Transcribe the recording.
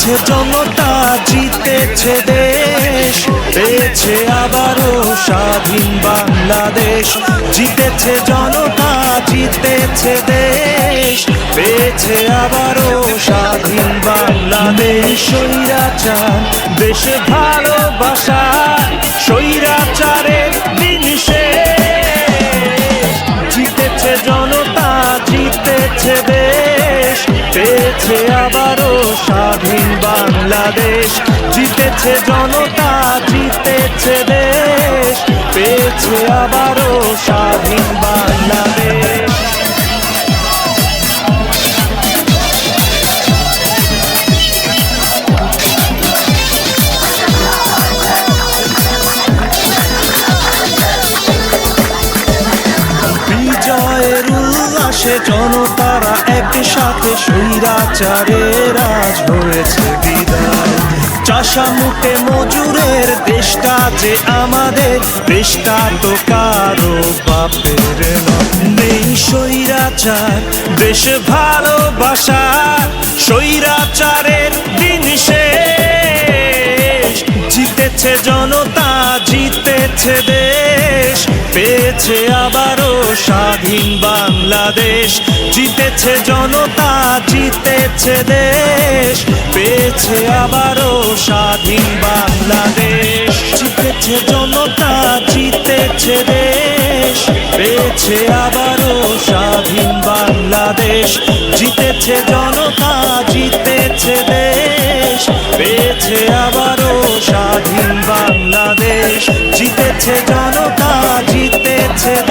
জিতেছে জনতা জিতেছে দেশ, পেয়েছে আবারও স্বাধীন বাংলাদেশ। জিতেছে জনতা, জিতেছে দেশ, পেয়েছে আবারও স্বাধীন বাংলাদেশ। স্বৈরাচার, দেশে ভালোবাসা, স্বৈরাচারের দিন জিতেছে জনতা, জিতেছে দেশ, পেয়েছে স্বাধীন বাংলাদেশ, জিতেছে জনতা, জিতেছে দেশ, পেয়েছে আবারও স্বাধীন বাংলাদেশ। বিজয়ের উল্লাসে জনতারা একসাথে স্বৈরাচারের রাজ হয়েছে। চাষা মুখে মজুরের দেশটা যে আমাদের, দেশটা তো কারও বাপের। নেই স্বৈরাচার, দেশ ভালোবাসা স্বৈরাচারের দিন জিতেছে জনতা, জিতেছে দেশ পেয়েছে আবারও স্বাধীন বাংলাদেশ। জিতেছে জনতা, জিতেছে দেশ। পেয়েছে আবারও স্বাধীন বাংলাদেশ। জিতেছে জনতা, জিতেছে দেশ। পেয়েছে আবারও স্বাধীন বাংলাদেশ। জিতেছে জনতা, জিতেছে দেশ। পেয়েছে আবারও স্বাধীন বাংলাদেশ। জিতেছে জনতা 대체